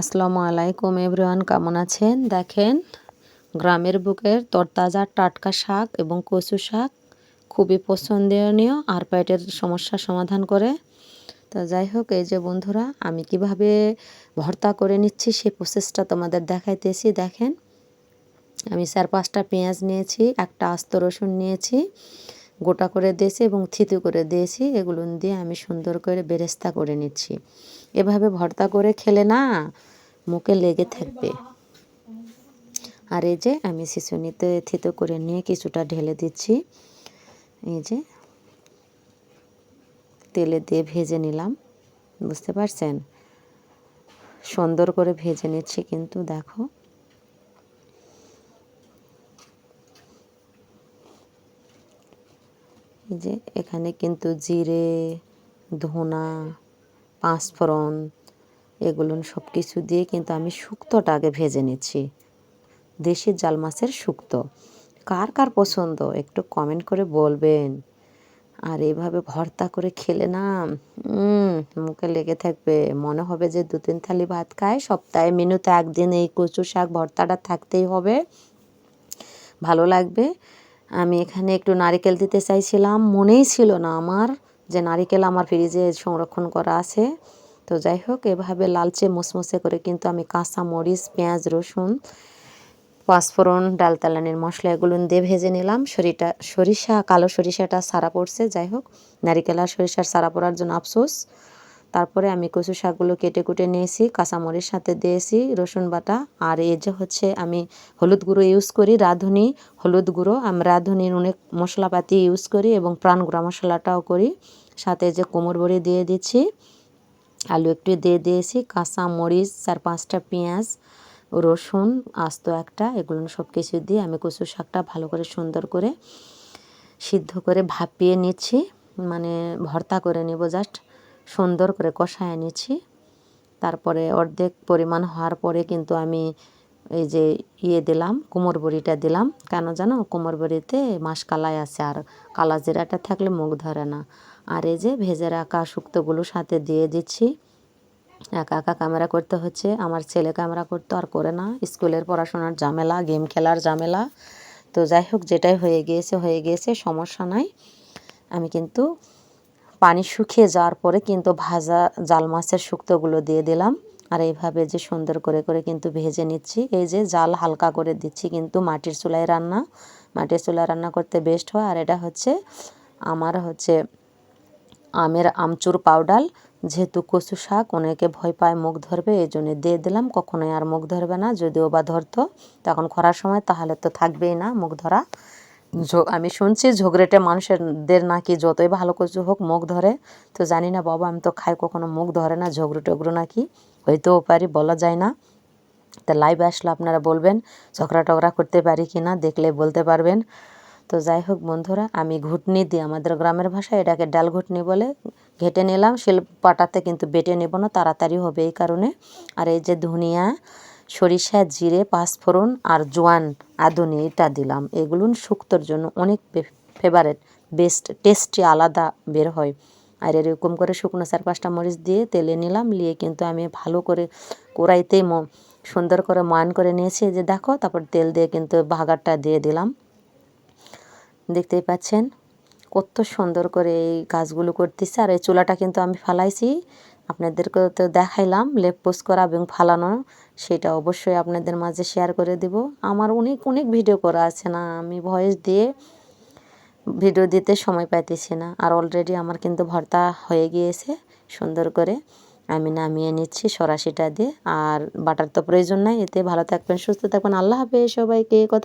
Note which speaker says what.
Speaker 1: আসসালামু আলাইকুম এভরিওয়ান, কেমন আছেন? দেখেন, গ্রামের বুকের তরতাজা টাটকা শাক এবং কচু শাক খুবই পছন্দনীয়, আর পেটের সমস্যার সমাধান করে। তো যাই হোক, এই যে বন্ধুরা, আমি কীভাবে ভর্তা করে নিচ্ছি সেই প্রসেসটা তোমাদের দেখাইতেছি। দেখেন, আমি চার পাঁচটা পেঁয়াজ নিয়েছি, একটা আস্ত রসুন নিয়েছি, গোটা করে দিয়েছি এবং থিতু করে দিয়েছি। এগুলো দিয়ে আমি সুন্দর করে বেরেস্তা করে নিচ্ছি। এভাবে ভর্তা করে খেলে না মুখে লেগে থাকবে। আর এই যে আমি শিশুনিতে থিতো করে নিয়ে কিছুটা ঢেলে দিচ্ছি। এই যে তেলে দিয়ে ভেজে নিলাম, বুঝতে পারছেন? সুন্দর করে ভেজে নিচ্ছি কিন্তু, দেখো। এই যে এখানে কিন্তু জিরে, ধনা পাঁচফোড়ন, এগুলো সব কিছু দিয়ে কিন্তু আমি শুক্তোটা আগে ভেজে নিচ্ছি। দেশি জাল মাছের শুক্তো। কার কার পছন্দ? একটু কমেন্ট করে বলবেন। আর এভাবে ভর্তা করে খেলে না মুখে লেগে থাকবে। মনে হবে যে দু তিন থালি ভাত খায়, সপ্তাহে মেনুতে একদিন এই কচু শাক ভর্তাটা থাকতেই হবে। ভালো লাগবে। আমি এখানে একটু নারিকেল দিতে চাইছিলাম, মনেই ছিল না আমার। যে নারিকেল আমার ফ্রিজে সংরক্ষণ করা আছে। তো যাই হোক, এভাবে লালচে মুসমুসে করে কিন্তু আমি কাঁচা মরিচ, পেঁয়াজ, রসুন, পাঁচফোড়ন, ডাল তালানির মশলা এগুলো দিয়ে ভেজে নিলাম। সরিটা, সরিষা, কালো সরিষাটা সারা পড়ছে। যাই হোক, নারিকেল আর সরিষার সারা পড়ার জন্য আফসোস। তারপরে আমি কচু শাকগুলো কেটে কুটে নিয়েছি, কাঁচামরিচ সাথে দিয়েছি, রসুন বাটা, আর এই যে হচ্ছে আমি হলুদ গুঁড়ো ইউজ করি, রাঁধুনি, হলুদ গুঁড়ো, আমি রাঁধুনির অনেক মশলাপাতি ইউজ করি এবং প্রাণ গুঁড়া মশলাটাও করি। সাথে যে কোমর বড়ি দিয়ে দিচ্ছি, আলু একটু দিয়ে দিয়েছি কাঁচা মরিচ চার পাঁচটা পেঁয়াজ, রসুন, আস্ত একটা, এগুলো সব কিছু দিয়ে আমি কচু শাকটা ভালো করে সুন্দর করে সিদ্ধ করে ভাপিয়ে নিচ্ছি মানে ভর্তা করে নেব জাস্ট সুন্দর করে কষায় নিচ্ছি তারপরে অর্ধেক পরিমাণ হওয়ার পরে কিন্তু আমি এই যে ইয়ে দিলাম, কুমোর বড়িটা দিলাম। কেন জানো? কুমোর বড়িতে মাস কালাই আছে আর কালা জিরাটা থাকলে মুখ ধরে না। আর এই যে ভেজে রাখা শুক্তোগুলো সাথে দিয়ে দিচ্ছি। একা একা ক্যামেরা করতে হচ্ছে, আমার ছেলে ক্যামেরা করতো, আর করে না। স্কুলের পড়াশোনার ঝামেলা গেম খেলার ঝামেলা। তো যাই হোক, যেটাই হয়ে গিয়েছে হয়ে গিয়েছে, সমস্যা নাই। আমি কিন্তু পানি শুকিয়ে যাওয়ার পরে কিন্তু ভাজা জাল মাছের শুক্তোগুলো দিয়ে দিলাম। আর এইভাবে যে সুন্দর করে করে কিন্তু ভেজে নিচ্ছি। এই যে জাল হালকা করে দিচ্ছি কিন্তু মাটির চুলায় রান্না। মাটির চুলায় রান্না করতে বেস্ট হয়। আর এটা হচ্ছে আমার হচ্ছে আমের আমচুর পাউডার। যেহেতু কচু শাক, অনেকে ভয় পায় মুখ ধরবে, এই জন্য দিয়ে দিলাম। কখনোই আর মুখ ধরবে না, যদিও বা ধরতো। তখন খরার সময় তাহলে তো থাকবেই না মুখ ধরা। আমি শুনছি ঝগড়েটে মানুষেরদের নাকি যতই ভালো কচু হোক মুখ ধরে। তো জানি না বাবা, আমি তো খাই কখনো মুখ ধরে না ঝগড়ু টগড়ু নাকি? হইতেও পারি, বলা যায় না। তা লাইভে আসলে আপনারা বলবেন ঝগড়া টগড়া করতে পারি কি না দেখলে বলতে পারবেন। তো যাই হোক বন্ধুরা, আমি ঘুটনি দিই, আমাদের গ্রামের ভাষায় এটাকে ডাল ঘুটনি বলে। ঘেটে নিলাম, শিল পাটাতে কিন্তু বেটে নেব না, তাড়াতাড়ি হবে এই কারণে। আর এই যে ধনিয়া সরিষা জিরে, পাঁচফোড়ন আর জোয়ান আদনি এটা দিলাম। এগুলো শুক্তোর জন্য অনেক ফেভারেট বেস্ট টেস্টি আলাদা বের হয়। আর এরকম করে শুকনো চার পাঁচটা মরিচ দিয়ে তেলে নিলাম, নিয়ে কিন্তু আমি ভালো করে কড়াইতেই সুন্দর করে মান করে নিয়েছি। যে দেখো, তারপর তেল দিয়ে কিন্তু ভাগারটা দিয়ে দিলাম। দেখতেই পাচ্ছেন কত সুন্দর করে এই গাছগুলো করতেছে। আর এই চুলাটা কিন্তু আমি ফালাইছি। আপনাদেরকে তো দেখাইলাম, লেপ পোস্ট করা এবং ফালানো। সেটা অবশ্যই আপনাদের মাঝে শেয়ার করে দেব। আমার অনেক অনেক ভিডিও করা আছে না, আমি ভয়েস দিয়ে ভিডিও দিতে সময় পাইতেছি না। আর অলরেডি আমার কিন্তু ভর্তা হয়ে গিয়েছে, সুন্দর করে। আমি নামিয়ে নিচ্ছি সরাসিটা দিয়ে। আর বাটার তো প্রয়োজন নাই, এতে ভালো থাকবেন, সুস্থ থাকবেন। আল্লাহ হাফেজ সবাইকে, কত